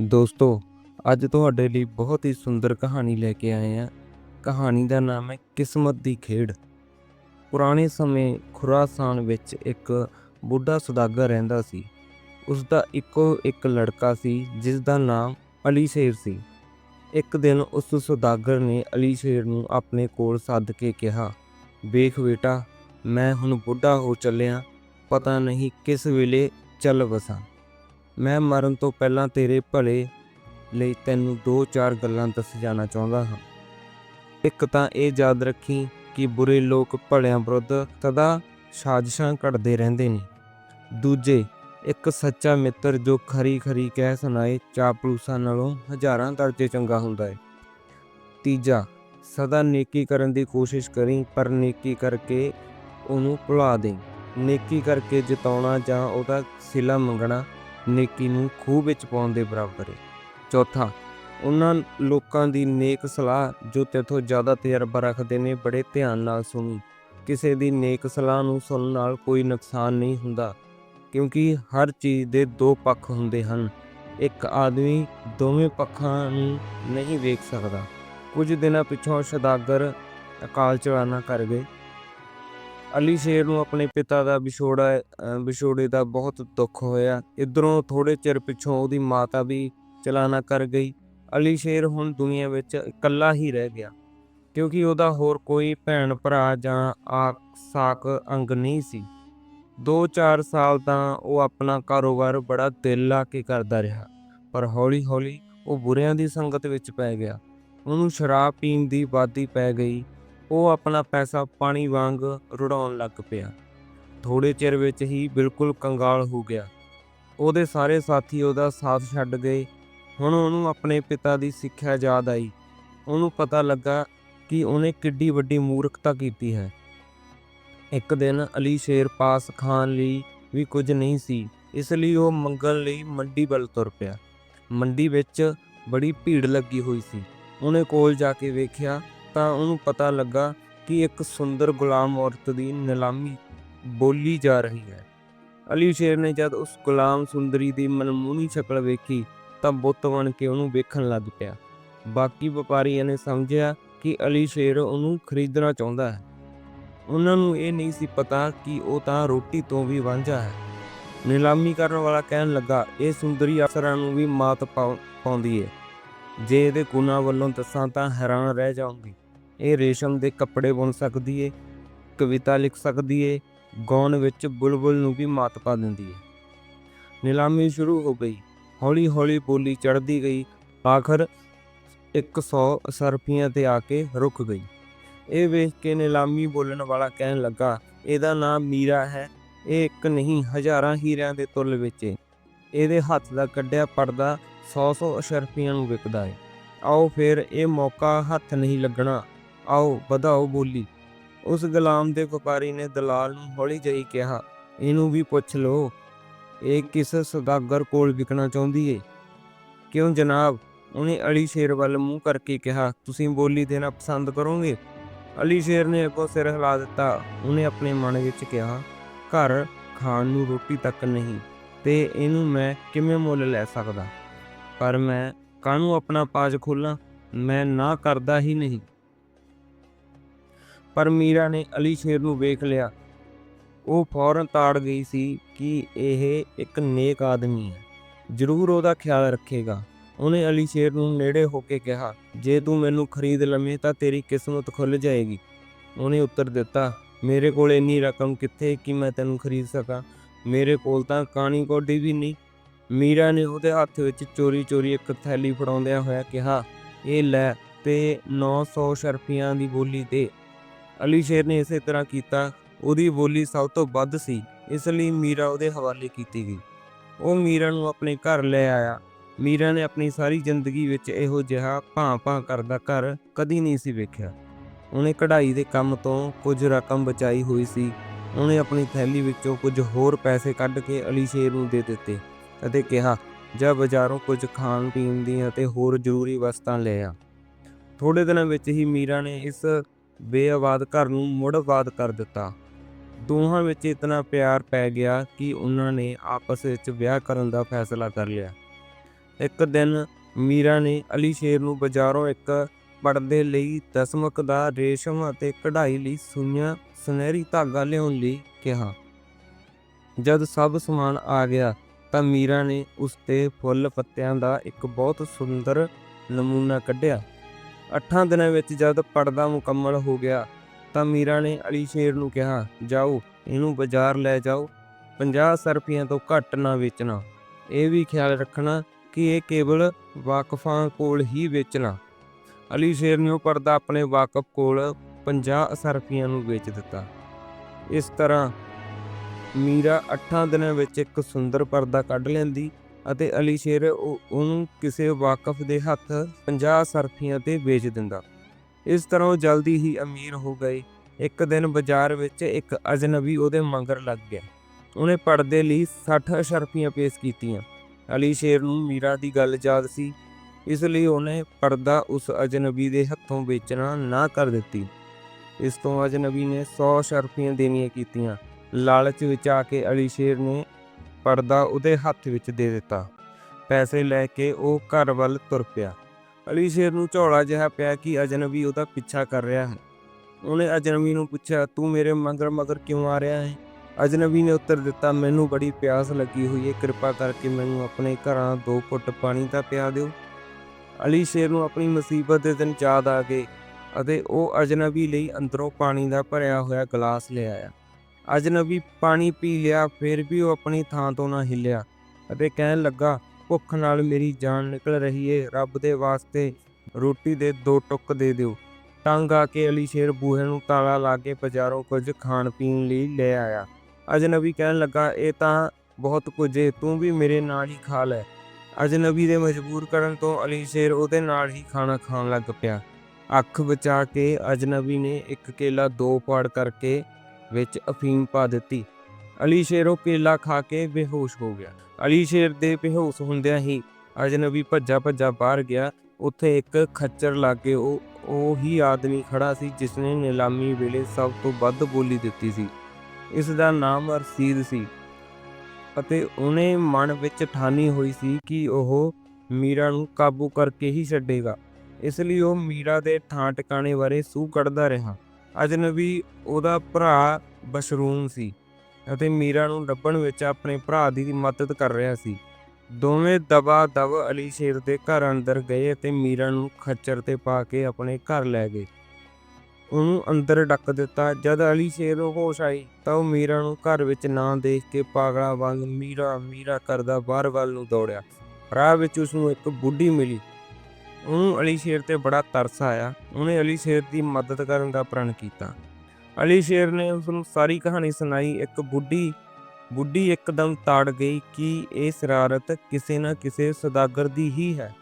ਦੋਸਤੋ, ਅੱਜ ਤੁਹਾਡੇ ਲਈ ਬਹੁਤ ਹੀ ਸੁੰਦਰ ਕਹਾਣੀ ਲੈ ਕੇ ਆਏ ਹਾਂ। ਕਹਾਣੀ ਦਾ ਨਾਮ ਹੈ ਕਿਸਮਤ ਦੀ ਖੇਡ। ਪੁਰਾਣੇ ਸਮੇਂ ਖੁਰਾਸਾਨ ਵਿੱਚ ਇੱਕ ਬੁੱਢਾ ਸੁਦਾਗਰ ਰਹਿੰਦਾ ਸੀ। ਉਸ ਦਾ ਇੱਕੋ ਇੱਕ ਲੜਕਾ ਸੀ ਜਿਸ ਦਾ ਨਾਮ ਅਲੀ ਸ਼ੇਰ ਸੀ। ਇੱਕ ਦਿਨ ਉਸ ਸੁਦਾਗਰ ਨੇ ਅਲੀ ਸ਼ੇਰ ਨੂੰ ਆਪਣੇ ਕੋਲ ਸੱਦ ਕੇ ਕਿਹਾ, ਵੇਖ ਬੇਟਾ, ਮੈਂ ਹੁਣ ਬੁੱਢਾ ਹੋ ਚੱਲਿਆ, ਪਤਾ ਨਹੀਂ ਕਿਸ ਵੇਲੇ ਚੱਲ ਵਸਾਂ। ਮੈਂ ਮਰਨ ਤੋਂ ਪਹਿਲਾਂ ਤੇਰੇ ਭਲੇ ਲਈ ਤੈਨੂੰ ਦੋ ਚਾਰ ਗੱਲਾਂ ਦੱਸ ਜਾਣਾ ਚਾਹੁੰਦਾ ਹਾਂ। ਇੱਕ ਤਾਂ ਇਹ ਯਾਦ ਰੱਖੀ ਕਿ ਬੁਰੇ ਲੋਕ ਭਲਿਆਂ ਵਿਰੁੱਧ ਸਦਾ ਸਾਜ਼ਿਸ਼ਾਂ ਘੜਦੇ ਰਹਿੰਦੇ ਨੇ। ਦੂਜੇ, ਇੱਕ ਸੱਚਾ ਮਿੱਤਰ ਜੋ ਖਰੀ ਖਰੀ ਕਹਿ ਸੁਣਾਏ ਚਾਪਲੂਸਾਂ ਨਾਲੋਂ ਹਜ਼ਾਰਾਂ ਦਰਜੇ ਚੰਗਾ ਹੁੰਦਾ ਹੈ। ਤੀਜਾ, ਸਦਾ ਨੇਕੀ ਕਰਨ ਦੀ ਕੋਸ਼ਿਸ਼ ਕਰੀ ਪਰ ਨੇਕੀ ਕਰਕੇ ਉਹਨੂੰ ਭੁਲਾ ਦੇ ਨੇਕੀ ਕਰਕੇ ਜਿਤਾਉਣਾ ਜਾਂ ਉਹਦਾ ਸਿਲਾ ਮੰਗਣਾ ਨੇਕੀ ਨੂੰ ਖੂਹ ਵਿੱਚ ਪਾਉਣ ਦੇ ਬਰਾਬਰ ਹੈ ਚੌਥਾ, ਉਹਨਾਂ ਲੋਕਾਂ ਦੀ ਨੇਕ ਸਲਾਹ ਜੋ ਤੇਥੋਂ ਜ਼ਿਆਦਾ ਤਜਰਬਾ ਰੱਖਦੇ ਨੇ, ਬੜੇ ਧਿਆਨ ਨਾਲ ਸੁਣੀ। ਕਿਸੇ ਦੀ ਨੇਕ ਸਲਾਹ ਨੂੰ ਸੁਣਨ ਨਾਲ ਕੋਈ ਨੁਕਸਾਨ ਨਹੀਂ ਹੁੰਦਾ, ਕਿਉਂਕਿ ਹਰ ਚੀਜ਼ ਦੇ ਦੋ ਪੱਖ ਹੁੰਦੇ ਹਨ। ਇੱਕ ਆਦਮੀ ਦੋਵੇਂ ਪੱਖਾਂ ਨੂੰ ਨਹੀਂ ਵੇਖ ਸਕਦਾ। ਕੁਝ ਦਿਨਾਂ ਪਿੱਛੋਂ ਸਦਾਗਰ ਅਕਾਲ ਚਲਾਣਾ ਕਰ ਗਏ। ਅਲੀ ਸ਼ੇਰ ਨੂੰ ਆਪਣੇ ਪਿਤਾ ਦਾ ਵਿਛੋੜਾ ਵਿਛੋੜੇ ਦਾ ਬਹੁਤ ਦੁੱਖ ਹੋਇਆ। ਇਧਰੋਂ ਥੋੜੇ ਚਿਰ ਪਿੱਛੋਂ ਉਹਦੀ ਮਾਤਾ ਵੀ ਚਲਾਣਾ ਕਰ ਗਈ। ਅਲੀ ਸ਼ੇਰ ਹੁਣ ਦੁਨੀਆ ਵਿੱਚ ਇਕੱਲਾ ਹੀ ਰਹਿ ਗਿਆ, ਕਿਉਂਕਿ ਉਹਦਾ ਹੋਰ ਕੋਈ ਭੈਣ ਭਰਾ ਜਾਂ ਆਕ ਸਾਕ ਅੰਗ ਨਹੀਂ ਸੀ। 2-4 ਸਾਲ ਤਾਂ ਉਹ ਆਪਣਾ ਕਾਰੋਬਾਰ ਬੜਾ ਦਿਲ ਲਾ ਕੇ ਕਰਦਾ ਰਿਹਾ, ਪਰ ਹੌਲੀ-ਹੌਲੀ ਉਹ ਬੁਰਿਆਂ ਦੀ ਸੰਗਤ ਵਿੱਚ ਪੈ ਗਿਆ। ਉਹਨੂੰ ਸ਼ਰਾਬ ਪੀਣ ਦੀ ਬਾਦੀ ਪੈ ਗਈ ਉਹ ਆਪਣਾ ਪੈਸਾ ਪਾਣੀ ਵਾਂਗ ਰੁੜਾਉਣ ਲੱਗ ਪਿਆ। ਥੋੜੇ ਚਿਰ ਵਿੱਚ ਹੀ ਬਿਲਕੁਲ ਕੰਗਾਲ ਹੋ ਗਿਆ। ਉਹਦੇ ਸਾਰੇ ਸਾਥੀ ਉਹਦਾ ਸਾਥ ਛੱਡ ਗਏ। ਹੁਣ ਉਹਨੂੰ ਆਪਣੇ ਪਿਤਾ ਦੀ ਸਿੱਖਿਆ ਯਾਦ ਆਈ। ਉਹਨੂੰ ਪਤਾ ਲੱਗਾ ਕਿ ਉਹਨੇ ਕਿੱਡੀ ਵੱਡੀ ਮੂਰਖਤਾ ਕੀਤੀ ਹੈ। ਇੱਕ ਦਿਨ ਅਲੀ ਸ਼ੇਰ ਪਾਸ ਖਾਨ ਲਈ ਵੀ ਕੁਝ ਨਹੀਂ ਸੀ, ਇਸ ਲਈ ਉਹ ਮੰਗਣ ਲਈ ਮੰਡੀ ਵੱਲ ਤੁਰ ਪਿਆ। ਮੰਡੀ ਵਿੱਚ ਬੜੀ ਭੀੜ ਲੱਗੀ ਹੋਈ ਸੀ। ਉਹਨੇ ਕੋਲ ਜਾ ਕੇ ਵੇਖਿਆ ਤਾਂ ਉਹਨੂੰ ਪਤਾ ਲੱਗਾ ਕਿ ਇੱਕ ਸੁੰਦਰ ਗੁਲਾਮ ਔਰਤ ਦੀ ਨਿਲਾਮੀ ਬੋਲੀ ਜਾ ਰਹੀ ਹੈ। ਅਲੀ ਸ਼ੇਰ ਨੇ ਜਦ ਉਸ ਗੁਲਾਮ ਸੁੰਦਰੀ ਦੀ ਮਨਮੋਹਣੀ ਸ਼ਕਲ ਵੇਖੀ ਤਾਂ ਬੁੱਤ ਬਣ ਕੇ ਉਹਨੂੰ ਵੇਖਣ ਲੱਗ ਪਿਆ। ਬਾਕੀ ਵਪਾਰੀਆਂ ਨੇ ਸਮਝਿਆ ਕਿ ਅਲੀ ਸ਼ੇਰ ਉਹਨੂੰ ਖਰੀਦਣਾ ਚਾਹੁੰਦਾ ਹੈ। ਉਹਨਾਂ ਨੂੰ ਇਹ ਨਹੀਂ ਸੀ ਪਤਾ ਕਿ ਉਹ ਤਾਂ ਰੋਟੀ ਤੋਂ ਵੀ ਵਾਂਝਾ ਹੈ। ਨਿਲਾਮੀ ਕਰਨ ਵਾਲਾ ਕਹਿਣ ਲੱਗਾ, ਇਹ ਸੁੰਦਰੀ ਅਫਸਰਾਂ ਨੂੰ ਵੀ ਮਾਤ ਪਾਉ- ਪਾਉਂਦੀ ਹੈ ਜੇ ਇਹਦੇ ਗੁਣਾਂ ਵੱਲੋਂ ਦੱਸਾਂ ਤਾਂ ਹੈਰਾਨ ਰਹਿ ਜਾਓਗੇ ਇਹ ਰੇਸ਼ਮ ਦੇ ਕੱਪੜੇ ਬੁਣ ਸਕਦੀ ਏ, ਕਵਿਤਾ ਲਿਖ ਸਕਦੀ ਏ, ਗਾਉਣ ਵਿੱਚ ਬੁਲਬੁਲ ਨੂੰ ਵੀ ਮਾਤ ਪਾ ਦਿੰਦੀ ਏ। ਨਿਲਾਮੀ ਸ਼ੁਰੂ ਹੋ ਗਈ। ਹੌਲੀ ਹੌਲੀ ਬੋਲੀ ਚੜ੍ਹਦੀ ਗਈ। ਆਖਰ 100 ਸਰਫੀਆਂ ਤੇ ਆ ਕੇ ਰੁਕ ਗਈ। ਇਹ ਵੇਖ ਕੇ ਨਿਲਾਮੀ ਬੋਲਣ ਵਾਲਾ ਕਹਿਣ ਲੱਗਾ, ਇਹਦਾ ਨਾਮ ਮੀਰਾ ਹੈ। ਇਹ ਇੱਕ ਨਹੀਂ, ਹਜ਼ਾਰਾਂ ਹੀਰਿਆਂ ਦੇ ਤੁਲ ਵਿੱਚ ਏ। ਇਹਦੇ ਹੱਥ ਦਾ ਕੱਢਿਆ ਪਰਦਾ 100-100 ਅਸ਼ਰਫੀਆਂ ਨੂੰ ਵਿਕਦਾ ਹੈ ਆਓ ਫਿਰ ਇਹ ਮੌਕਾ ਹੱਥ ਨਹੀਂ ਲੱਗਣਾ। ਆਓ, ਵਧਾਓ ਬੋਲੀ। ਉਸ ਗੁਲਾਮ ਦੇ ਵਪਾਰੀ ਨੇ ਦਲਾਲ ਨੂੰ ਹੌਲੀ ਜਿਹੀ ਕਿਹਾ, ਇਹਨੂੰ ਵੀ ਪੁੱਛ ਲਓ, ਇਹ ਕਿਸ ਸੌਦਾਗਰ ਕੋਲ ਵਿਕਣਾ ਚਾਹੁੰਦੀ ਏ? ਕਿਉਂ ਜਨਾਬ? ਉਹਨੇ ਅਲੀ ਸ਼ੇਰ ਵੱਲ ਮੂੰਹ ਕਰਕੇ ਕਿਹਾ, ਤੁਸੀਂ ਬੋਲੀ ਦੇਣਾ ਪਸੰਦ ਕਰੋਗੇ? ਅਲੀ ਸ਼ੇਰ ਨੇ ਅੱਗੋਂ ਸਿਰ ਹਿਲਾ ਦਿੱਤਾ। ਉਹਨੇ ਆਪਣੇ ਮਨ ਵਿੱਚ ਕਿਹਾ, ਘਰ ਖਾਣ ਨੂੰ ਰੋਟੀ ਤੱਕ ਨਹੀਂ, ਤੇ ਇਹਨੂੰ ਮੈਂ ਕਿਵੇਂ ਮੁੱਲ ਲੈ ਸਕਦਾ? ਪਰ ਮੈਂ ਕਾਹਨੂੰ ਆਪਣਾ ਪਾਜ ਖੋਲਾਂ? ਮੈਂ ਨਾ ਕਰਦਾ ਹੀ ਨਹੀਂ। ਪਰ ਮੀਰਾ ਨੇ ਅਲੀ ਸ਼ੇਰ ਨੂੰ ਵੇਖ ਲਿਆ। ਉਹ ਫੌਰਨ ਤਾੜ ਗਈ ਸੀ ਕਿ ਇਹ ਇੱਕ ਨੇਕ ਆਦਮੀ ਹੈ। ਜ਼ਰੂਰ ਉਹਦਾ ਖਿਆਲ ਰੱਖੇਗਾ। ਉਹਨੇ ਅਲੀ ਸ਼ੇਰ ਨੂੰ ਨੇੜੇ ਹੋ ਕੇ ਕਿਹਾ, ਜੇ ਤੂੰ ਮੈਨੂੰ ਖਰੀਦ ਲਵੇਂ ਤਾਂ ਤੇਰੀ ਕਿਸਮਤ ਖੁੱਲ ਜਾਏਗੀ। ਉਹਨੇ ਉੱਤਰ ਦਿੱਤਾ, ਮੇਰੇ ਕੋਲ ਇੰਨੀ ਰਕਮ ਕਿੱਥੇ ਕਿ ਮੈਂ ਤੈਨੂੰ ਖਰੀਦ ਸਕਾਂ? ਮੇਰੇ ਕੋਲ ਤਾਂ ਕਾਣੀ ਕੋਡੀ ਵੀ ਨਹੀਂ। ਮੀਰਾ ਨੇ ਉਹਦੇ ਹੱਥ ਵਿੱਚ ਚੋਰੀ ਚੋਰੀ ਇੱਕ ਥੈਲੀ ਫੜਾਉਂਦਿਆਂ ਹੋਇਆ ਕਿਹਾ, ਇਹ ਲੈ ਤੇ 900 ਸ਼ਰਫੀਆਂ ਦੀ ਬੋਲੀ 'ਤੇ ਅਲੀ ਸ਼ੇਰ ਨੇ ਇਸੇ ਤਰ੍ਹਾਂ ਕੀਤਾ। ਉਹਦੀ ਬੋਲੀ ਸਭ ਤੋਂ ਵੱਧ ਸੀ, ਇਸ ਲਈ ਮੀਰਾ ਉਹਦੇ ਹਵਾਲੇ ਕੀਤੀ ਗਈ। ਉਹ ਮੀਰਾ ਨੂੰ ਆਪਣੇ ਘਰ ਲੈ ਆਇਆ। ਮੀਰਾ ਨੇ ਆਪਣੀ ਸਾਰੀ ਜ਼ਿੰਦਗੀ ਵਿੱਚ ਇਹੋ ਜਿਹਾ ਭਾਂ-ਭਾਂ ਕਰਦਾ ਘਰ ਕਦੀ ਨਹੀਂ ਸੀ ਵੇਖਿਆ। ਉਹਨੇ ਕਢਾਈ ਦੇ ਕੰਮ ਤੋਂ ਕੁਝ ਰਕਮ ਬਚਾਈ ਹੋਈ ਸੀ। ਉਹਨੇ ਆਪਣੀ ਥੈਲੀ ਵਿੱਚੋਂ ਕੁਝ ਹੋਰ ਪੈਸੇ ਕੱਢ ਕੇ ਅਲੀ ਸ਼ੇਰ ਨੂੰ ਦੇ ਦਿੱਤੇ ਅਤੇ ਕਿਹਾ, ਜਾ ਬਾਜ਼ਾਰੋਂ ਕੁਝ ਖਾਣ ਪੀਣ ਦੀਆਂ ਅਤੇ ਹੋਰ ਜ਼ਰੂਰੀ ਵਸਤਾਂ ਲੈ ਆ। ਥੋੜੇ ਦਿਨਾਂ ਵਿੱਚ ਹੀ ਮੀਰਾ ਨੇ ਇਸ ਬੇਆਬਾਦ ਘਰ ਨੂੰ ਮੁੜ ਆਬਾਦ ਕਰ ਦਿੱਤਾ। ਦੋਹਾਂ ਵਿੱਚ ਇਤਨਾ ਪਿਆਰ ਪੈ ਗਿਆ ਕਿ ਉਹਨਾਂ ਨੇ ਆਪਸ ਵਿੱਚ ਵਿਆਹ ਕਰਨ ਦਾ ਫੈਸਲਾ ਕਰ ਲਿਆ। ਇੱਕ ਦਿਨ ਮੀਰਾ ਨੇ ਅਲੀ ਸ਼ੇਰ ਨੂੰ ਬਾਜ਼ਾਰੋਂ ਇੱਕ ਪਰਦੇ ਲਈ ਦਸਮਕ ਦਾ ਰੇਸ਼ਮ ਅਤੇ ਕਢਾਈ ਲਈ ਸੂਈਆਂ, ਸੁਨਹਿਰੀ ਧਾਗਾ ਲਿਆਉਣ ਲਈ ਕਿਹਾ। ਜਦ ਸਭ ਸਮਾਨ ਆ ਗਿਆ ਤਾਂ ਮੀਰਾ ਨੇ ਉਸ ਤੇ ਫੁੱਲ ਪੱਤਿਆਂ ਦਾ ਇੱਕ ਬਹੁਤ ਸੁੰਦਰ ਨਮੂਨਾ ਕੱਢਿਆ। ਅੱਠਾਂ ਦਿਨਾਂ ਵਿੱਚ ਜਦ ਪਰਦਾ ਮੁਕੰਮਲ ਹੋ ਗਿਆ ਤਾਂ ਮੀਰਾ ਨੇ ਅਲੀ ਸ਼ੇਰ ਨੂੰ ਕਿਹਾ, ਜਾਓ, ਇਹਨੂੰ ਬਾਜ਼ਾਰ ਲੈ ਜਾਓ 50 ਸਰਪੀਆਂ ਤੋਂ ਘੱਟ ਨਾ ਵੇਚਣਾ। ਇਹ ਵੀ ਖਿਆਲ ਰੱਖਣਾ ਕਿ ਇਹ ਕੇਵਲ ਵਾਕਫਾਂ ਕੋਲ ਹੀ ਵੇਚਣਾ। ਅਲੀ ਸ਼ੇਰ ਨੇ ਉਹ ਪਰਦਾ ਆਪਣੇ ਵਾਕਫ ਕੋਲ 50 ਸਰਪੀਆਂ ਨੂੰ ਵੇਚ ਦਿੱਤਾ। ਇਸ ਤਰ੍ਹਾਂ ਮੀਰਾ 8 ਦਿਨਾਂ ਵਿੱਚ ਇੱਕ ਸੁੰਦਰ ਪਰਦਾ ਕੱਢ ਲੈਂਦੀ ਅਤੇ ਅਲੀ ਸ਼ੇਰ ਉਹਨੂੰ ਕਿਸੇ ਵਾਕਫ ਦੇ ਹੱਥ 50 ਸਰਫੀਆਂ ਤੇ ਵੇਚ ਦਿੰਦਾ। ਇਸ ਤਰ੍ਹਾਂ ਉਹ ਜਲਦੀ ਹੀ ਅਮੀਰ ਹੋ ਗਏ। ਇੱਕ ਦਿਨ ਬਾਜ਼ਾਰ ਵਿੱਚ ਇੱਕ ਅਜਨਬੀ ਉਹਦੇ ਮੰਗਰ ਲੱਗ ਗਿਆ। ਉਹਨੇ ਪਰਦੇ ਲਈ 60 ਸ਼ਰਫੀਆਂ ਪੇਸ਼ ਕੀਤੀਆਂ। ਅਲੀ ਸ਼ੇਰ ਨੂੰ ਮੀਰਾ ਦੀ ਗੱਲ ਯਾਦ ਸੀ। ਇਸ ਲਈ ਉਹਨੇ ਪਰਦਾ ਉਸ ਅਜਨਬੀ ਦੇ ਹੱਥੋਂ ਵੇਚਣਾ ਨਾ ਕਰ ਦਿੱਤੀ। ਇਸ ਤੋਂ ਅਜਨਬੀ ਨੇ 100 ਸ਼ਰਫੀਆਂ ਦੇਣੀਆਂ ਕੀਤੀਆਂ। ਲਾਲਚ ਵਿੱਚ ਆ ਕੇ ਅਲੀ ਸ਼ੇਰ ਨੇ ਪਰਦਾ ਉਹਦੇ ਹੱਥ ਵਿੱਚ ਦੇ ਦਿੱਤਾ। ਪੈਸੇ ਲੈ ਕੇ ਉਹ ਘਰ ਵੱਲ ਤੁਰ ਪਿਆ। ਅਲੀ ਸ਼ੇਰ ਨੂੰ ਝੋਲਾ ਜਿਹਾ ਪਿਆ ਕਿ ਅਜਨਬੀ ਉਹਦਾ ਪਿੱਛਾ ਕਰ ਰਿਹਾ ਹੈ। ਉਹਨੇ ਅਜਨਬੀ ਨੂੰ ਪੁੱਛਿਆ, ਤੂੰ ਮੇਰੇ ਮਗਰ ਮਗਰ ਕਿਉਂ ਆ ਰਿਹਾ ਹੈ? ਅਜਨਬੀ ਨੇ ਉੱਤਰ ਦਿੱਤਾ, ਮੈਨੂੰ ਬੜੀ ਪਿਆਸ ਲੱਗੀ ਹੋਈ ਹੈ ਕਿਰਪਾ ਕਰਕੇ ਮੈਨੂੰ ਆਪਣੇ ਘਰਾਂ ਦੋ ਘੁੱਟ ਪਾਣੀ ਦਾ ਪਿਆ ਦਿਓ। ਅਲੀ ਸ਼ੇਰ ਨੂੰ ਆਪਣੀ ਮੁਸੀਬਤ ਦੇ ਦਿਨ ਯਾਦ ਆ ਗਏ ਅਤੇ ਉਹ ਅਜਨਬੀ ਲਈ ਅੰਦਰੋਂ ਪਾਣੀ ਦਾ ਭਰਿਆ ਹੋਇਆ ਗਲਾਸ ਲੈ ਆਇਆ। ਅਜਨਬੀ ਪਾਣੀ ਪੀ ਲਿਆ, ਫਿਰ ਵੀ ਉਹ ਆਪਣੀ ਥਾਂ ਤੋਂ ਨਾ ਹਿੱਲਿਆ ਅਤੇ ਕਹਿਣ ਲੱਗਾ, ਭੁੱਖ ਨਾਲ ਮੇਰੀ ਜਾਨ ਨਿਕਲ ਰਹੀ ਏ, ਰੱਬ ਦੇ ਵਾਸਤੇ ਰੋਟੀ ਦੇ ਦੋ ਟੁੱਕ ਦੇ ਦਿਓ। ਤੰਗ ਆ ਕੇ ਅਲੀ ਸ਼ੇਰ ਬੂਹੇ ਨੂੰ ਤਾਲਾ ਲਾ ਕੇ ਬਾਜ਼ਾਰੋਂ ਕੁਝ ਖਾਣ ਪੀਣ ਲਈ ਲੈ ਆਇਆ। ਅਜਨਬੀ ਕਹਿਣ ਲੱਗਾ, ਇਹ ਤਾਂ ਬਹੁਤ ਕੁਝ ਏ, ਤੂੰ ਵੀ ਮੇਰੇ ਨਾਲ ਹੀ ਖਾ ਲੈ। ਅਜਨਬੀ ਦੇ ਮਜਬੂਰ ਕਰਨ ਤੋਂ ਅਲੀ ਸ਼ੇਰ ਉਹਦੇ ਨਾਲ ਹੀ ਖਾਣਾ ਖਾਣ ਲੱਗ ਪਿਆ। ਅੱਖ ਬਚਾ ਕੇ ਅਜਨਬੀ ਨੇ ਇੱਕ ਕੇਲਾ ਦੋ ਪਾੜ ਕਰਕੇ ਵਿੱਚ ਅਫੀਮ ਪਾ ਦਿੱਤੀ। ਅਲੀ ਸ਼ੇਰ ਉਹ ਕੇਲਾ ਖਾ ਕੇ ਬੇਹੋਸ਼ ਹੋ ਗਿਆ। ਅਲੀ ਸ਼ੇਰ ਦੇ ਬੇਹੋਸ਼ ਹੁੰਦਿਆਂ ਹੀ ਅਜਨਬੀ ਭੱਜਾ ਭੱਜਾ ਬਾਹਰ ਗਿਆ। ਉੱਥੇ ਇੱਕ ਖੱਚਰ ਲਾਗੇ ਉਹ ਉਹ ਹੀ ਆਦਮੀ ਖੜਾ ਸੀ ਜਿਸ ਨੇ ਨਿਲਾਮੀ ਵੇਲੇ ਸਭ ਤੋਂ ਵੱਧ ਬੋਲੀ ਦਿੱਤੀ ਸੀ। ਇਸ ਦਾ ਨਾਮ ਰਸੀਦ ਸੀ ਅਤੇ ਉਹਨੇ ਮਨ ਵਿੱਚ ਠਾਨੀ ਹੋਈ ਸੀ ਕਿ ਉਹ ਮੀਰਾ ਨੂੰ ਕਾਬੂ ਕਰਕੇ ਹੀ ਛੱਡੇਗਾ। ਇਸ ਲਈ ਉਹ ਮੀਰਾ ਦੇ ਥਾਂ ਟਿਕਾਣੇ ਬਾਰੇ ਸੂਹ ਕੱਢਦਾ ਰਿਹਾ। ਅਜਨਬੀ ਉਹਦਾ ਭਰਾ ਬਸ਼ਰੂਮ ਸੀ ਅਤੇ ਮੀਰਾ ਨੂੰ ਲੱਭਣ ਵਿੱਚ ਆਪਣੇ ਭਰਾ ਦੀ ਮਦਦ ਕਰ ਰਿਹਾ ਸੀ। ਦੋਵੇਂ ਦਬਾ ਦਬ ਅਲੀ ਸ਼ੇਰ ਦੇ ਘਰ ਅੰਦਰ ਗਏ ਅਤੇ ਮੀਰਾ ਨੂੰ ਖੱਚਰ ਤੇ ਪਾ ਕੇ ਆਪਣੇ ਘਰ ਲੈ ਗਏ। ਉਹਨੂੰ ਅੰਦਰ ਡੱਕ ਦਿੱਤਾ। ਜਦ ਅਲੀ ਸ਼ੇਰ ਨੂੰ ਹੋਸ਼ ਆਈ ਤਾਂ ਉਹ ਮੀਰਾ ਨੂੰ ਘਰ ਵਿੱਚ ਨਾ ਦੇਖ ਕੇ ਪਾਗਲਾ ਵਾਂਗ ਮੀਰਾ ਮੀਰਾ ਕਰਦਾ ਬਾਹਰ ਵੱਲ ਨੂੰ ਦੌੜਿਆ। ਰਾਹ ਵਿੱਚ ਉਸ ਨੂੰ ਇੱਕ ਬੁੱਢੀ ਮਿਲੀ। ਉਹਨੂੰ ਅਲੀ ਸ਼ੇਰ ਤੇ ਬੜਾ ਤਰਸ ਆਇਆ। ਉਹਨੇ ਅਲੀ ਸ਼ੇਰ ਦੀ ਮਦਦ ਕਰਨ ਦਾ ਪ੍ਰਣ ਕੀਤਾ। ਅਲੀ ਸ਼ੇਰ ਨੇ ਉਸ ਨੂੰ ਸਾਰੀ ਕਹਾਣੀ ਸੁਣਾਈ। ਇੱਕ ਬੁੱਢੀ ਬੁੱਢੀ ਇੱਕਦਮ ਤਾੜ ਗਈ ਕਿ ਇਹ ਸ਼ਰਾਰਤ ਕਿਸੇ ਨਾ ਕਿਸੇ ਸਦਾਗਰ ਦੀ ਹੀ ਹੈ।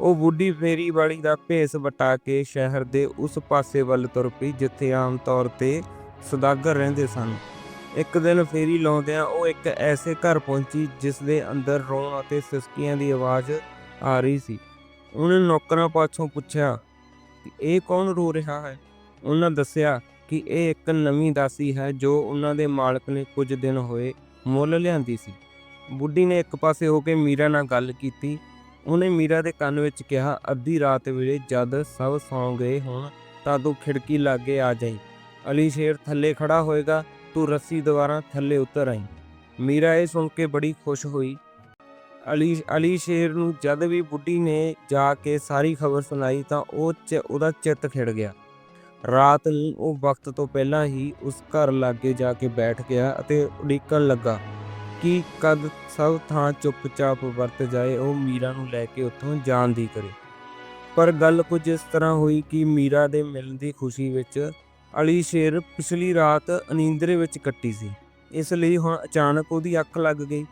ਉਹ ਬੁੱਢੀ ਫੇਰੀ ਵਾਲੀ ਦਾ ਭੇਸ ਵਟਾ ਕੇ ਸ਼ਹਿਰ ਦੇ ਉਸ ਪਾਸੇ ਵੱਲ ਤੁਰ ਪਈ, ਜਿੱਥੇ ਆਮ ਤੌਰ ਤੇ ਸਦਾਗਰ ਰਹਿੰਦੇ ਸਨ। ਇੱਕ ਦਿਨ ਫੇਰੀ ਲਾਉਂਦਿਆਂ ਉਹ ਇੱਕ ਐਸੇ ਘਰ ਪਹੁੰਚੀ, ਜਿਸ ਦੇ ਅੰਦਰ ਰੋਣ ਅਤੇ ਸਿਸਕੀਆਂ ਦੀ ਆਵਾਜ਼ ਆ ਰਹੀ ਸੀ। ਉਹਨੇ ਨੌਕਰਾਂ ਪਾਸੋਂ ਪੁੱਛਿਆ ਕਿ ਇਹ ਕੌਣ ਰੋ ਰਿਹਾ ਹੈ? ਉਹਨਾਂ ਦੱਸਿਆ ਕਿ ਇਹ ਇੱਕ ਨਵੀਂ ਦਾਸੀ ਹੈ ਜੋ ਉਹਨਾਂ ਦੇ ਮਾਲਕ ਨੇ ਕੁਝ ਦਿਨ ਹੋਏ ਮੁੱਲ ਲਿਆਂਦੀ ਸੀ। ਬੁੱਢੀ ਨੇ ਇੱਕ ਪਾਸੇ ਹੋ ਕੇ ਮੀਰਾ ਨਾਲ ਗੱਲ ਕੀਤੀ। ਉਹਨੇ ਮੀਰਾ ਦੇ ਕੰਨ ਵਿੱਚ ਕਿਹਾ, ਅੱਧੀ ਰਾਤ ਵੇਲੇ ਜਦ ਸਭ ਸੌਂ ਗਏ ਹੋਣ ਤਾਂ ਤੂੰ ਖਿੜਕੀ ਲਾਗੇ ਆ ਜਾਈ। ਅਲੀ ਸ਼ੇਰ ਥੱਲੇ ਖੜਾ ਹੋਏਗਾ, ਤੂੰ ਰੱਸੀ ਦੁਆਰਾ ਥੱਲੇ ਉਤਰ ਆਈ। ਮੀਰਾ ਇਹ ਸੁਣ ਕੇ ਬੜੀ ਖੁਸ਼ ਹੋਈ। ਅਲੀ ਅਲੀ ਸ਼ੇਰ ਨੂੰ ਜਦ ਵੀ ਬੁੱਢੀ ਨੇ ਜਾ ਕੇ ਸਾਰੀ ਖਬਰ ਸੁਣਾਈ ਤਾਂ ਉਹ ਚ, ਉਹਦਾ ਚਿੱਤ ਖਿੜ ਗਿਆ। ਰਾਤ ਨੂੰ ਉਹ ਵਕਤ ਤੋਂ ਪਹਿਲਾਂ ਹੀ ਉਸ ਘਰ ਲਾਗੇ ਜਾ ਕੇ ਬੈਠ ਗਿਆ ਅਤੇ ਉਡੀਕਣ ਲੱਗਾ ਕਿ ਕਦ ਸਭ ਥਾਂ ਚੁੱਪਚਾਪ ਵਰਤ ਜਾਏ, ਉਹ ਮੀਰਾ ਨੂੰ ਲੈ ਕੇ ਉੱਥੋਂ ਜਾਣ ਦੀ ਕਰੇ। ਪਰ ਗੱਲ ਕੁਝ ਇਸ ਤਰ੍ਹਾਂ ਹੋਈ ਕਿ ਮੀਰਾ ਦੇ ਮਿਲਣ ਦੀ ਖੁਸ਼ੀ ਵਿੱਚ ਅਲੀ ਸ਼ੇਰ ਪਿਛਲੀ ਰਾਤ ਅਨੀਂਦਰੇ ਵਿੱਚ ਕੱਟੀ ਸੀ। ਇਸ ਲਈ ਹੁਣ ਅਚਾਨਕ ਉਹਦੀ ਅੱਖ ਲੱਗ ਗਈ।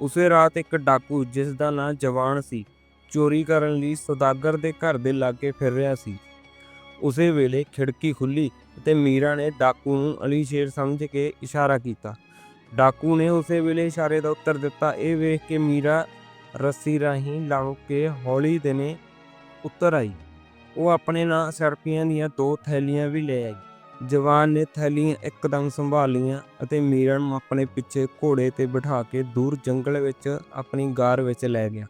ਉਸੇ ਰਾਤ ਇੱਕ ਡਾਕੂ ਜਿਸ ਦਾ ਨਾਂ ਜਵਾਨ ਸੀ, ਚੋਰੀ ਕਰਨ ਲਈ ਸੌਦਾਗਰ ਦੇ ਘਰ ਦੇ ਲਾਗੇ ਫਿਰ ਰਿਹਾ ਸੀ। ਉਸੇ ਵੇਲੇ ਖਿੜਕੀ ਖੁੱਲੀ ਤੇ ਮੀਰਾ ਨੇ ਡਾਕੂ ਨੂੰ ਅਲੀ ਸ਼ੇਰ ਸਮਝ ਕੇ ਇਸ਼ਾਰਾ ਕੀਤਾ। ਡਾਕੂ ਨੇ ਉਸੇ ਵੇਲੇ ਇਸ਼ਾਰੇ ਦਾ ਉੱਤਰ ਦਿੱਤਾ। ਇਹ ਵੇਖ ਕੇ ਮੀਰਾ ਰੱਸੀ ਰਾਹੀਂ ਲੰਘ ਕੇ ਹੌਲੀ ਦਿਨੇ ਉੱਤਰ ਆਈ। ਉਹ ਆਪਣੇ ਨਾਲ ਸਰਪੀਆਂ ਦੀਆਂ ਦੋ ਥੈਲੀਆਂ ਵੀ ਲੈ ਆਈ। ਜਵਾਨ ਨੇ ਥੈਲੀਆਂ ਇੱਕਦਮ ਸੰਭਾਲ ਲਈਆਂ ਅਤੇ ਮੀਰਾ ਨੂੰ ਆਪਣੇ ਪਿੱਛੇ ਘੋੜੇ ਤੇ ਬਿਠਾ ਕੇ ਦੂਰ ਜੰਗਲ ਵਿੱਚ ਆਪਣੀ ਗਾਰ ਵਿੱਚ ਲੈ ਗਿਆ।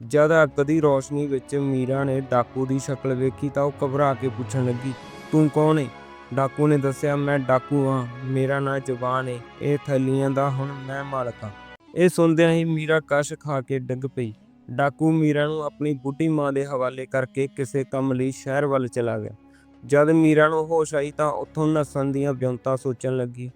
ਜਦ ਅੱਗ ਦੀ ਰੋਸ਼ਨੀ ਵਿੱਚ ਮੀਰਾ ਨੇ ਡਾਕੂ ਦੀ ਸ਼ਕਲ ਵੇਖੀ ਤਾਂ ਉਹ ਘਬਰਾ ਕੇ ਪੁੱਛਣ ਲੱਗੀ, ਤੂੰ ਕੌਣ ਏ? ਡਾਕੂ ਨੇ ਦੱਸਿਆ, ਮੈਂ ਡਾਕੂ ਹਾਂ, ਮੇਰਾ ਨਾਂ ਜਵਾਨ ਹੈ ਇਹ ਥੈਲੀਆਂ ਦਾ ਹੁਣ ਮੈਂ ਮਾਲਕ ਹਾਂ। ਇਹ ਸੁਣਦਿਆਂ ਹੀ ਮੀਰਾ ਕਸ਼ ਖਾ ਕੇ ਡਿੱਗ ਪਈ। ਡਾਕੂ ਮੀਰਾ ਨੂੰ ਆਪਣੀ ਬੁੱਢੀ ਮਾਂ ਦੇ ਹਵਾਲੇ ਕਰਕੇ ਕਿਸੇ ਕੰਮ ਲਈ ਸ਼ਹਿਰ ਵੱਲ ਚਲਾ ਗਿਆ। ਜਦ ਮੀਰਾ ਨੂੰ ਹੋਸ਼ ਆਈ ਤਾਂ ਉੱਥੋਂ ਨੱਸਣ ਦੀਆਂ ਵਿਉਂਤਾਂ ਸੋਚਣ ਲੱਗੀ।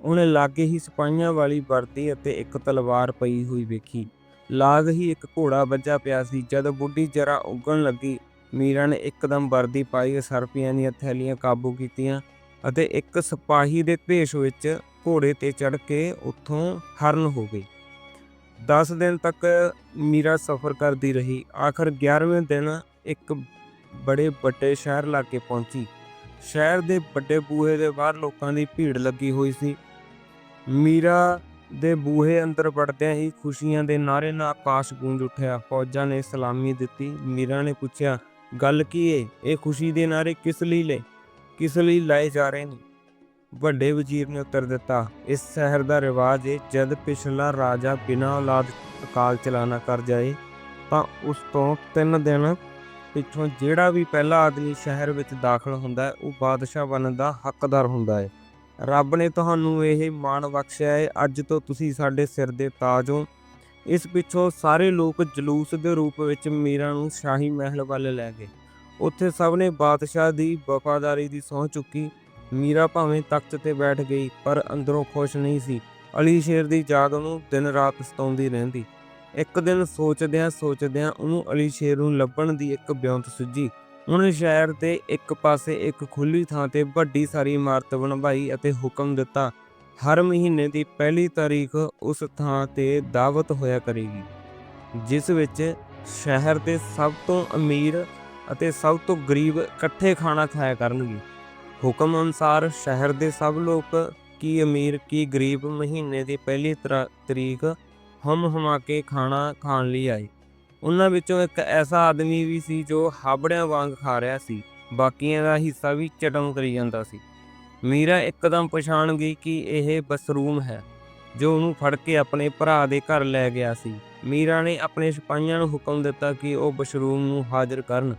ਉਹਨੇ ਲਾਗੇ ਹੀ ਸਿਪਾਹੀਆਂ ਵਾਲੀ ਵਰਦੀ ਅਤੇ ਇੱਕ ਤਲਵਾਰ ਪਈ ਹੋਈ ਵੇਖੀ। ਲਾਗ ਹੀ ਇੱਕ ਘੋੜਾ ਵੱਜਾ ਪਿਆ ਸੀ। ਜਦ ਬੁੱਢੀ ਜਰਾ ਉੱਗਣ ਲੱਗੀ, ਮੀਰਾ ਨੇ ਇੱਕਦਮ ਵਰਦੀ ਪਾਈ, ਸਰਪੀਆਂ ਦੀਆਂ ਥੈਲੀਆਂ ਕਾਬੂ ਕੀਤੀਆਂ ਅਤੇ ਇੱਕ ਸਿਪਾਹੀ ਦੇ ਭੇਸ਼ ਵਿੱਚ ਘੋੜੇ ਤੇ ਚੜ੍ਹ ਕੇ ਉੱਥੋਂ ਹਰਨ ਹੋ ਗਈ। 10 ਦਿਨ ਤੱਕ ਮੀਰਾ ਸਫ਼ਰ ਕਰਦੀ ਰਹੀ। ਆਖਰ 11ਵੇਂ ਦਿਨ ਇੱਕ ਬੜੇ ਵੱਡੇ ਸ਼ਹਿਰ ਲਾਗੇ ਪਹੁੰਚੀ। ਸ਼ਹਿਰ ਦੇ ਵੱਡੇ ਬੂਹੇ ਦੇ ਬਾਹਰ ਲੋਕਾਂ ਦੀ ਭੀੜ ਲੱਗੀ ਹੋਈ ਸੀ। ਮੀਰਾ ਦੇ ਬੂਹੇ ਅੰਦਰ ਵੜਦਿਆਂ ਹੀ ਖੁਸ਼ੀਆਂ ਦੇ ਨਾਰੇ ਨਾਲ ਆਕਾਸ਼ ਗੂੰਜ ਉੱਠਿਆ। ਫੌਜਾਂ ਨੇ ਸਲਾਮੀ ਦਿੱਤੀ। ਮੀਰਾ ਨੇ ਪੁੱਛਿਆ, ਗੱਲ ਕੀ ਏ? ਇਹ ਖੁਸ਼ੀ ਦੇ ਨਾਰੇ ਕਿਸ ਲਈ ਲੈ? ਕਿਸ ਲਈ ਲਾਏ ਜਾ ਰਹੇ ਨੇ? ਵੱਡੇ ਵਜ਼ੀਰ ਨੇ ਉੱਤਰ ਦਿੱਤਾ, ਇਸ ਸ਼ਹਿਰ ਦਾ ਰਿਵਾਜ ਏ, ਜਦ ਪਿਛਲਾ ਰਾਜਾ ਬਿਨਾਂ ਔਲਾਦ ਅਕਾਲ ਚਲਾਣਾ ਕਰ ਜਾਏ, ਤਾਂ ਉਸ ਤੋਂ 3 ਦਿਨ ਪਿੱਛੋਂ ਜਿਹੜਾ ਵੀ ਪਹਿਲਾ ਆਦਮੀ ਸ਼ਹਿਰ ਵਿੱਚ ਦਾਖਲ ਹੁੰਦਾ ਉਹ ਬਾਦਸ਼ਾਹ ਬਣਨ ਦਾ ਹੱਕਦਾਰ ਹੁੰਦਾ ਹੈ। ਰੱਬ ਨੇ ਤੁਹਾਨੂੰ ਇਹ ਮਾਣ ਬਖਸ਼ਿਆ ਹੈ, ਅੱਜ ਤੋਂ ਤੁਸੀਂ ਸਾਡੇ ਸਿਰ ਦੇ ਤਾਜ ਹੋ। ਇਸ ਪਿੱਛੋਂ ਸਾਰੇ ਲੋਕ ਜਲੂਸ ਦੇ ਰੂਪ ਵਿੱਚ ਮੀਰਾ ਨੂੰ ਸ਼ਾਹੀ ਮਹਿਲ ਵੱਲ ਲੈ ਗਏ। ਉੱਥੇ ਸਭ ਨੇ ਬਾਦਸ਼ਾਹ ਦੀ ਵਫਾਦਾਰੀ ਦੀ ਸਹੁੰ ਚੁੱਕੀ। ਮੀਰਾ ਭਾਵੇਂ ਤਖਤ ਤੇ ਬੈਠ ਗਈ, ਪਰ ਅੰਦਰੋਂ ਖੁਸ਼ ਨਹੀਂ ਸੀ। ਅਲੀ ਸ਼ੇਰ ਦੀ ਯਾਦ ਨੂੰ ਦਿਨ ਰਾਤ ਸਤਾਉਂਦੀ ਰਹਿੰਦੀ। ਇੱਕ ਦਿਨ ਸੋਚਦਿਆਂ ਸੋਚਦਿਆਂ ਉਹਨੂੰ ਅਲੀ ਸ਼ੇਰ ਨੂੰ ਲੱਭਣ ਦੀ ਇੱਕ ਬਿਉਂਤ ਸੁੱਜੀ ਉਹਨੇ ਸ਼ਹਿਰ ਦੇ ਇੱਕ ਪਾਸੇ ਇੱਕ ਖੁੱਲੀ ਥਾਂ ਤੇ ਵੱਡੀ ਸਾਰੀ ਇਮਾਰਤ ਬਣਵਾਈ ਅਤੇ ਹੁਕਮ ਦਿੱਤਾ, ਹਰ ਮਹੀਨੇ ਦੀ ਪਹਿਲੀ ਤਾਰੀਖ ਉਸ ਥਾਂ ਤੇ ਦਾਵਤ ਹੋਇਆ ਕਰੇਗੀ, ਜਿਸ ਵਿੱਚ ਸ਼ਹਿਰ ਦੇ ਸਭ ਤੋਂ ਅਮੀਰ ਅਤੇ ਸਭ ਤੋਂ ਗਰੀਬ ਇਕੱਠੇ ਖਾਣਾ ਖਾਇਆ ਕਰਨਗੇ। ਹੁਕਮ ਅਨੁਸਾਰ ਸ਼ਹਿਰ ਦੇ ਸਭ ਲੋਕ, ਕੀ ਅਮੀਰ, ਕੀ ਗਰੀਬ, ਮਹੀਨੇ ਦੀ ਪਹਿਲੀ ਤਰਾ- ਤਰੀਕ ਹਮ ਹਮਾ ਕੇ ਖਾਣਾ ਖਾਣ ਲਈ ਆਏ। ਉਹਨਾਂ ਵਿੱਚੋਂ ਇੱਕ ਐਸਾ ਆਦਮੀ ਵੀ ਸੀ ਜੋ ਹਾਬੜਿਆਂ ਵਾਂਗ ਖਾ ਰਿਹਾ ਸੀ। ਬਾਕੀਆਂ ਦਾ ਹਿੱਸਾ ਵੀ ਚਟਮ ਕਰੀ ਜਾਂਦਾ ਸੀ। ਮੀਰਾ ਇੱਕਦਮ ਪਛਾਣ ਗਈ ਕਿ ਇਹ ਬਸਰੂਮ ਹੈ, ਜੋ ਉਹਨੂੰ ਫੜ ਕੇ ਆਪਣੇ ਭਰਾ ਦੇ ਘਰ ਲੈ ਗਿਆ ਸੀ। ਮੀਰਾ ਨੇ ਆਪਣੇ ਸਿਪਾਹੀਆਂ ਨੂੰ ਹੁਕਮ ਦਿੱਤਾ ਕਿ ਉਹ ਬਸ਼ਰੂਮ ਨੂੰ ਹਾਜ਼ਰ ਕਰਨ।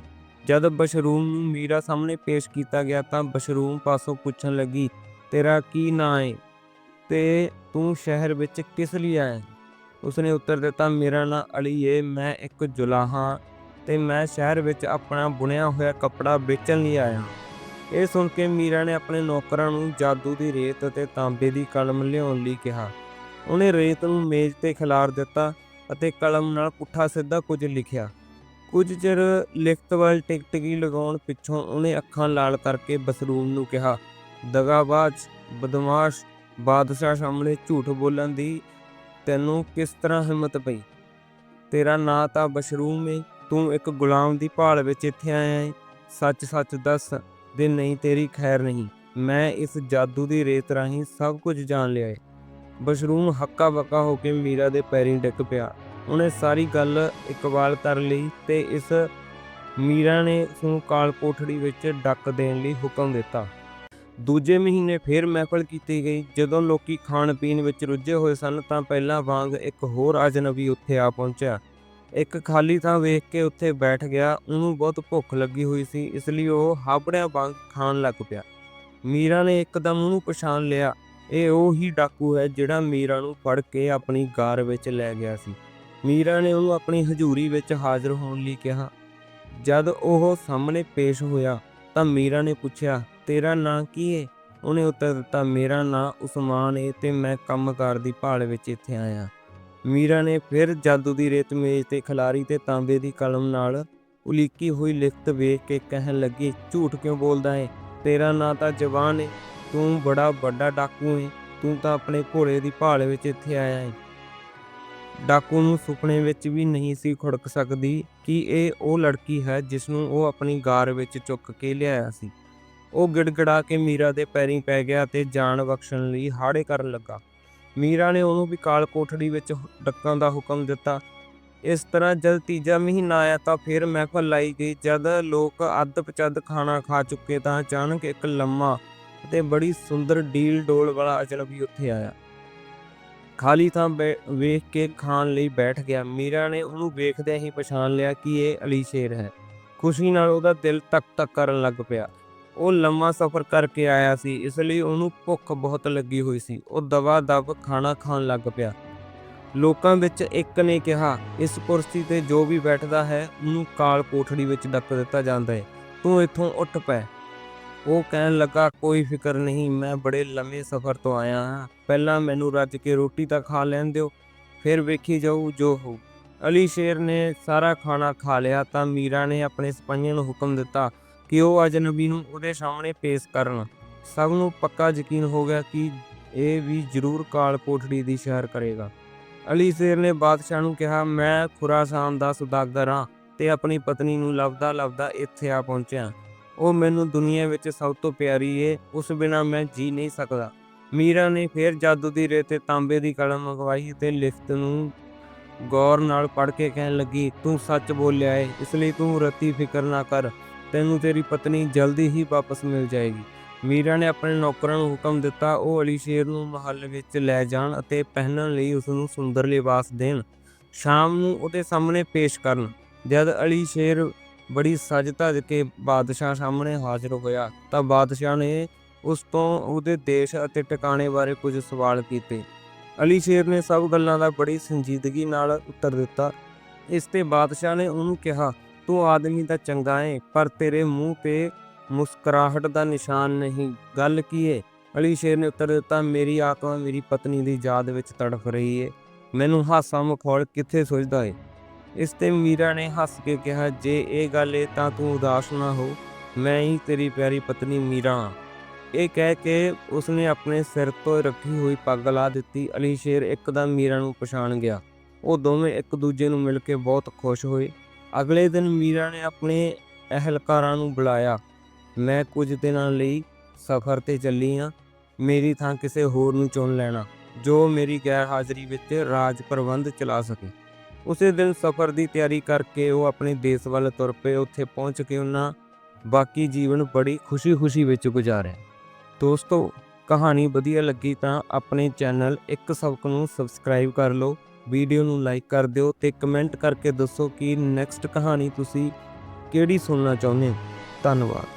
ਜਦ ਬਸ਼ਰੂਮ ਨੂੰ ਮੀਰਾ ਸਾਹਮਣੇ ਪੇਸ਼ ਕੀਤਾ ਗਿਆ ਤਾਂ ਬਸ਼ਰੂਮ ਪਾਸੋਂ ਪੁੱਛਣ ਲੱਗੀ, ਤੇਰਾ ਕੀ ਨਾਂ ਹੈ ਤੇ ਤੂੰ ਸ਼ਹਿਰ ਵਿੱਚ ਕਿਸ ਲਈ ਆਇਆ? ਉਸਨੇ ਉੱਤਰ ਦਿੱਤਾ, ਮੇਰਾ ਨਾਂ ਅਲੀ ਏ, ਮੈਂ ਇੱਕ ਜੁਲਾਹਾ ਤੇ ਮੈਂ ਸ਼ਹਿਰ ਵਿੱਚ ਆਪਣਾ ਬੁਣਿਆ ਹੋਇਆ ਕੱਪੜਾ ਵੇਚਣ ਲਈ ਆਇਆ ਇਹ ਸੁਣ ਕੇ ਮੀਰਾ ਨੇ ਆਪਣੇ ਨੌਕਰਾਂ ਨੂੰ ਜਾਦੂ ਦੀ ਰੇਤ ਅਤੇ ਤਾਂਬੇ ਦੀ ਕਲਮ ਲਿਆਉਣ ਲਈ ਕਿਹਾ। ਉਹਨੇ ਰੇਤ ਨੂੰ ਮੇਜ਼ ਤੇ ਖਿਲਾਰ ਦਿੱਤਾ ਅਤੇ ਕਲਮ ਨਾਲ ਪੁੱਠਾ ਸਿੱਧਾ ਕੁਝ ਲਿਖਿਆ। ਕੁਝ ਚਿਰ ਲਿਖਤ ਵੱਲ ਟਿਕਟਕੀ ਲਗਾਉਣ ਪਿੱਛੋਂ ਉਹਨੇ ਅੱਖਾਂ ਲਾਲ ਕਰਕੇ ਬਸਰੂਮ ਨੂੰ ਕਿਹਾ ਦਗਾਬਾਜ਼ ਬਦਮਾਸ਼, ਬਾਦਸ਼ਾਹ ਸਾਹਮਣੇ ਝੂਠ ਬੋਲਣ ਦੀ ਤੈਨੂੰ ਕਿਸ ਤਰ੍ਹਾਂ ਹਿੰਮਤ ਪਈ? ਤੇਰਾ ਨਾਂ ਤਾਂ ਬਸ਼ਰੂਮ ਏ, ਤੂੰ ਇੱਕ ਗੁਲਾਮ ਦੀ ਭਾਲ ਵਿੱਚ ਇੱਥੇ ਆਇਆ ਏ। ਸੱਚ ਸੱਚ ਦੱਸ ਦੇ ਨਹੀਂ ਤੇਰੀ ਖੈਰ ਨਹੀਂ, ਮੈਂ ਇਸ ਜਾਦੂ ਦੀ ਰੇਤ ਰਾਹੀਂ ਸਭ ਕੁਝ ਜਾਣ ਲਿਆ ਏ। ਬਸ਼ਰੂਮ ਹੱਕਾ ਬੱਕਾ ਹੋ ਕੇ ਮੀਰਾ ਦੇ ਪੈਰੀਂ ਡਿੱਗ ਪਿਆ। ਉਹਨੇ ਸਾਰੀ ਗੱਲ ਇਕਬਾਲ ਕਰ ਲਈ ਤੇ ਇਸ ਮੀਰਾ ਨੇ ਉਸ ਨੂੰ ਕਾਲ ਕੋਠੜੀ ਵਿੱਚ ਡੱਕ ਦੇਣ ਲਈ ਹੁਕਮ ਦਿੱਤਾ। ਦੂਜੇ ਮਹੀਨੇ ਫਿਰ ਮਹਿਫਲ ਕੀਤੀ ਗਈ। ਜਦੋਂ ਲੋਕੀ ਖਾਣ ਪੀਣ ਵਿੱਚ ਰੁੱਝੇ ਹੋਏ ਸਨ, ਤਾਂ ਪਹਿਲਾਂ ਵਾਂਗ ਇੱਕ ਹੋਰ ਅਜਨਬੀ ਉੱਥੇ ਆ ਪਹੁੰਚਿਆ। ਇੱਕ ਖਾਲੀ ਥਾਂ ਵੇਖ ਕੇ ਉੱਥੇ ਬੈਠ ਗਿਆ। ਉਹਨੂੰ ਬਹੁਤ ਭੁੱਖ ਲੱਗੀ ਹੋਈ ਸੀ, ਇਸ ਲਈ ਉਹ ਹਾਬੜਿਆਂ ਵਾਂਗ ਖਾਣ ਲੱਗ ਪਿਆ। ਮੀਰਾ ਨੇ ਇੱਕਦਮ ਉਹਨੂੰ ਪਛਾਣ ਲਿਆ। ਇਹ ਉਹ ਹੀ ਡਾਕੂ ਹੈ ਜਿਹੜਾ ਮੀਰਾ ਨੂੰ ਫੜ ਕੇ ਆਪਣੀ ਗਾਰ ਵਿੱਚ ਲੈ ਗਿਆ ਸੀ। ਮੀਰਾ ਨੇ ਉਹਨੂੰ ਆਪਣੀ ਹਜ਼ੂਰੀ ਵਿੱਚ ਹਾਜ਼ਰ ਹੋਣ ਲਈ ਕਿਹਾ। ਜਦ ਉਹ ਸਾਹਮਣੇ ਪੇਸ਼ ਹੋਇਆ, ਤਾਂ ਮੀਰਾ ਨੇ ਪੁੱਛਿਆ ਤੇਰਾ ਨਾਂ ਕੀ ਏ? ਉਹਨੇ ਉੱਤਰ ਦਿੱਤਾ, ਮੇਰਾ ਨਾਂ ਉਸਮਾਨ ਹੈ ਤੇ ਮੈਂ ਕੰਮਕਾਰ ਦੀ ਭਾਲ ਵਿੱਚ ਇੱਥੇ ਆਇਆ। ਮੀਰਾ ਨੇ ਫਿਰ ਜਾਦੂ ਦੀ ਰੇਤ ਮੇਜ਼ ਤੇ ਖਿਲਾਰੀ ਤੇ ਤਾਂਬੇ ਦੀ ਕਲਮ ਨਾਲ ਉਲੀਕੀ ਹੋਈ ਲਿਖਤ ਵੇਖ ਕੇ ਕਹਿਣ ਲੱਗੀ, ਝੂਠ ਕਿਉਂ ਬੋਲਦਾ ਏ? ਤੇਰਾ ਨਾਂ ਤਾਂ ਜਵਾਨ ਏ। ਤੂੰ ਬੜਾ ਵੱਡਾ ਡਾਕੂ ਏ। ਤੂੰ ਤਾਂ ਆਪਣੇ ਘੋੜੇ ਦੀ ਭਾਲ ਵਿੱਚ ਇੱਥੇ ਆਇਆ ਏ। ਡਾਕੂ ਨੂੰ ਸੁਪਨੇ ਵਿੱਚ ਵੀ ਨਹੀਂ ਸੀ ਖੁੜਕ ਸਕਦੀ ਕਿ ਇਹ ਉਹ ਲੜਕੀ ਹੈ ਜਿਸ ਨੂੰ ਉਹ ਆਪਣੀ ਗਾਰ ਵਿੱਚ ਚੁੱਕ ਕੇ ਲਿਆਇਆ ਸੀ। ਉਹ ਗਿੜਗੜਾ ਕੇ ਮੀਰਾ ਦੇ ਪੈਰੀਂ ਪੈ ਗਿਆ ਤੇ ਜਾਨ ਬਖਸ਼ਣ ਲਈ ਹਾੜੇ ਕਰਨ ਲੱਗਾ। ਮੀਰਾ ਨੇ ਉਹਨੂੰ ਵੀ ਕਾਲ ਕੋਠੜੀ ਵਿੱਚ ਡੱਕਾਂ ਦਾ ਹੁਕਮ ਦਿੱਤਾ। ਇਸ ਤਰ੍ਹਾਂ ਜਦ ਤੀਜਾ ਮਹੀਨਾ ਆਇਆ ਤਾਂ ਫਿਰ ਮਹਿਫਲ ਲਾਈ ਗਈ। ਜਦ ਲੋਕ ਅੱਧ ਪਚੱਧ ਖਾਣਾ ਖਾ ਚੁੱਕੇ ਤਾਂ ਅਚਾਨਕ ਇੱਕ ਲੰਮਾ ਅਤੇ ਬੜੀ ਸੁੰਦਰ ਡੀਲ ਡੋਲ ਵਾਲਾ ਅਜਨਬੀ ਉੱਥੇ ਆਇਆ। ਖਾਲੀ ਥਾਂ ਬੈ- ਵੇਖ ਕੇ ਖਾਣ ਲਈ ਬੈਠ ਗਿਆ। ਮੀਰਾ ਨੇ ਉਹਨੂੰ ਵੇਖਦਿਆਂ ਹੀ ਪਛਾਣ ਲਿਆ ਕਿ ਇਹ ਅਲੀ ਸ਼ੇਰ ਹੈ। ਖੁਸ਼ੀ ਨਾਲ ਉਹਦਾ ਦਿਲ ਤੱਕ ਤੱਕ ਕਰਨ ਲੱਗ ਪਿਆ। ਉਹ ਲੰਮਾ ਸਫ਼ਰ ਕਰਕੇ ਆਇਆ ਸੀ, ਇਸ ਲਈ ਉਹਨੂੰ ਭੁੱਖ ਬਹੁਤ ਲੱਗੀ ਹੋਈ ਸੀ। ਉਹ ਦਵਾ ਦਬ ਖਾਣਾ ਖਾਣ ਲੱਗ ਪਿਆ। ਲੋਕਾਂ ਵਿੱਚ ਇੱਕ ਨੇ ਕਿਹਾ, ਇਸ ਕੁਰਸੀ ਤੇ ਜੋ ਵੀ ਬੈਠਦਾ ਹੈ, ਉਹਨੂੰ ਕਾਲ ਕੋਠੜੀ ਵਿੱਚ ਡੱਕ ਦਿੱਤਾ ਜਾਂਦਾ ਹੈ ਤੂੰ ਇੱਥੋਂ ਉੱਠ ਪੈ ਉਹ ਕਹਿਣ ਲੱਗਾ, ਕੋਈ ਫਿਕਰ ਨਹੀਂ, ਮੈਂ ਬੜੇ ਲੰਮੇ ਸਫ਼ਰ ਤੋਂ ਆਇਆ ਹਾਂ। ਪਹਿਲਾਂ ਮੈਨੂੰ ਰੱਜ ਕੇ ਰੋਟੀ ਤਾਂ ਖਾ ਲੈਣ ਦਿਓ, ਫਿਰ ਵੇਖੀ ਜਾਊ ਜੋ ਹੋ ਅਲੀ ਸ਼ੇਰ ਨੇ ਸਾਰਾ ਖਾਣਾ ਖਾ ਲਿਆ ਤਾਂ ਮੀਰਾ ਨੇ ਆਪਣੇ ਸਿਪਾਹੀਆਂ ਨੂੰ ਹੁਕਮ ਦਿੱਤਾ ਕਿ ਉਹ ਅਜਨਬੀ ਨੂੰ ਉਹਦੇ ਸਾਹਮਣੇ ਪੇਸ਼ ਕਰਨ। ਸਭ ਨੂੰ ਪੱਕਾ ਯਕੀਨ ਹੋ ਗਿਆ ਕਿ ਇਹ ਵੀ ਜ਼ਰੂਰ ਕਾਲ ਕੋਠੜੀ ਦੀ ਸ਼ਹਿਰ ਕਰੇਗਾ। ਅਲੀ ਸ਼ੇਰ ਨੇ ਬਾਦਸ਼ਾਹ ਨੂੰ ਕਿਹਾ, ਮੈਂ ਖੁਰਾਸਾਨ ਦਾ ਸੁਦਾਗਰ ਹਾਂ ਤੇ ਆਪਣੀ ਪਤਨੀ ਨੂੰ ਲੱਭਦਾ ਲੱਭਦਾ ਇੱਥੇ ਆ ਪਹੁੰਚਿਆ। ਉਹ ਮੈਨੂੰ ਦੁਨੀਆ ਵਿੱਚ ਸਭ ਤੋਂ ਪਿਆਰੀ ਏ, ਉਸ ਬਿਨਾ ਮੈਂ ਜੀ ਨਹੀਂ ਸਕਦਾ। ਮੀਰਾ ਨੇ ਫਿਰ ਜਾਦੂ ਦੀ ਰੇਤ ਤੇ ਤਾਂਬੇ ਦੀ ਕਲਮ ਮੰਗਵਾਈ ਤੇ ਲਿਖਤ ਨੂੰ ਗੌਰ ਨਾਲ ਪੜ੍ਹ ਕੇ ਕਹਿਣ ਲੱਗੀ, ਤੂੰ ਸੱਚ ਬੋਲਿਆ ਏ, ਇਸ ਲਈ ਤੂੰ ਰਤੀ ਫਿਕਰ ਨਾ ਕਰ। ਤੈਨੂੰ ਤੇਰੀ ਪਤਨੀ ਜਲਦੀ ਹੀ ਵਾਪਸ ਮਿਲ ਜਾਏਗੀ। ਮੀਰਾ ਨੇ ਆਪਣੇ ਨੌਕਰਾਂ ਨੂੰ ਹੁਕਮ ਦਿੱਤਾ, ਉਹ ਅਲੀ ਸ਼ੇਰ ਨੂੰ ਮਹੱਲ ਵਿੱਚ ਲੈ ਜਾਣ ਅਤੇ ਪਹਿਨਣ ਲਈ ਉਸ ਨੂੰ ਸੁੰਦਰ ਲਿਬਾਸ ਦੇਣ। ਸ਼ਾਮ ਨੂੰ ਉਹਦੇ ਸਾਹਮਣੇ ਪੇਸ਼ ਕਰਨ। ਜਦ ਅਲੀ ਸ਼ੇਰ ਬੜੀ ਸਜ ਧਜ ਕੇ ਬਾਦਸ਼ਾਹ ਸਾਹਮਣੇ ਹਾਜ਼ਰ ਹੋਇਆ, ਤਾਂ ਬਾਦਸ਼ਾਹ ਨੇ ਉਸ ਤੋਂ ਉਹਦੇ ਦੇਸ਼ ਅਤੇ ਟਿਕਾਣੇ ਬਾਰੇ ਕੁਝ ਸਵਾਲ ਕੀਤੇ। ਅਲੀ ਸ਼ੇਰ ਨੇ ਸਭ ਗੱਲਾਂ ਦਾ ਬੜੀ ਸੰਜੀਦਗੀ ਨਾਲ ਉੱਤਰ ਦਿੱਤਾ। ਇਸ ਤੇ ਬਾਦਸ਼ਾਹ ਨੇ ਉਹਨੂੰ ਕਿਹਾ ਤੂੰ ਆਦਮੀ ਤਾਂ ਚੰਗਾ ਏ ਪਰ ਤੇਰੇ ਮੂੰਹ ਤੇ ਮੁਸਕਰਾਹਟ ਦਾ ਨਿਸ਼ਾਨ ਨਹੀਂ ਗੱਲ ਕੀ ਏ ਅਲੀ ਸ਼ੇਰ ਨੇ ਉੱਤਰ ਦਿੱਤਾ ਮੇਰੀ ਆਤਮਾ ਮੇਰੀ ਪਤਨੀ ਦੀ ਯਾਦ ਵਿੱਚ ਤੜਫ ਰਹੀ ਏ ਮੈਨੂੰ ਹਾਸਾ ਮਖੌਲ ਕਿੱਥੇ ਸੁਝਦਾ ਏ ਇਸ ਤੇ ਮੀਰਾ ਨੇ ਹੱਸ ਕੇ ਕਿਹਾ ਜੇ ਇਹ ਗੱਲ ਏ ਤਾਂ ਤੂੰ ਉਦਾਸ ਨਾ ਹੋ ਮੈਂ ਹੀ ਤੇਰੀ ਪਿਆਰੀ ਪਤਨੀ ਮੀਰਾ ਹਾਂ ਇਹ ਕਹਿ ਕੇ ਉਸਨੇ ਆਪਣੇ ਸਿਰ ਤੋਂ ਰੱਖੀ ਹੋਈ ਪੱਗ ਲਾ ਦਿੱਤੀ ਅਲੀ ਸ਼ੇਰ ਇੱਕਦਮ ਮੀਰਾ ਨੂੰ ਪਛਾਣ ਗਿਆ ਉਹ ਦੋਵੇਂ ਇੱਕ ਦੂਜੇ ਨੂੰ ਮਿਲ ਕੇ ਬਹੁਤ ਖੁਸ਼ ਹੋਏ ਅਗਲੇ ਦਿਨ ਮੀਰਾ ਨੇ ਆਪਣੇ ਅਹਿਲਕਾਰਾਂ ਨੂੰ ਬੁਲਾਇਆ। ਮੈਂ ਕੁਝ ਦਿਨਾਂ ਲਈ ਸਫ਼ਰ ਤੇ ਚੱਲੀ ਹਾਂ ਮੇਰੀ ਥਾਂ ਕਿਸੇ ਹੋਰ ਨੂੰ ਚੁਣ ਲੈਣਾ, ਜੋ ਮੇਰੀ ਗੈਰ ਹਾਜ਼ਰੀ ਵਿੱਚ ਰਾਜ ਪ੍ਰਬੰਧ ਚਲਾ ਸਕੇ। ਉਸੇ ਦਿਨ ਸਫ਼ਰ ਦੀ ਤਿਆਰੀ ਕਰਕੇ ਉਹ ਆਪਣੇ ਦੇਸ਼ ਵੱਲ ਤੁਰ ਪਏ। ਉੱਥੇ ਪਹੁੰਚ ਕੇ ਉਹਨਾਂ ਬਾਕੀ ਜੀਵਨ ਬੜੀ ਖੁਸ਼ੀ-ਖੁਸ਼ੀ ਵਿੱਚ ਗੁਜ਼ਾਰਿਆ। ਦੋਸਤੋ, ਕਹਾਣੀ ਵਧੀਆ ਲੱਗੀ ਤਾਂ ਆਪਣੇ ਚੈਨਲ ਇੱਕ ਸਬਕ ਨੂੰ ਸਬਸਕ੍ਰਾਈਬ ਕਰ ਲਓ। ਵੀਡੀਓ ਨੂੰ ਲਾਈਕ ਕਰ ਦਿਓ ਤੇ ਕਮੈਂਟ ਕਰਕੇ ਦੱਸੋ ਕਿ ਨੈਕਸਟ ਕਹਾਣੀ ਤੁਸੀਂ ਕਿਹੜੀ ਸੁਣਨਾ ਚਾਹੁੰਦੇ ਹੋ। ਧੰਨਵਾਦ।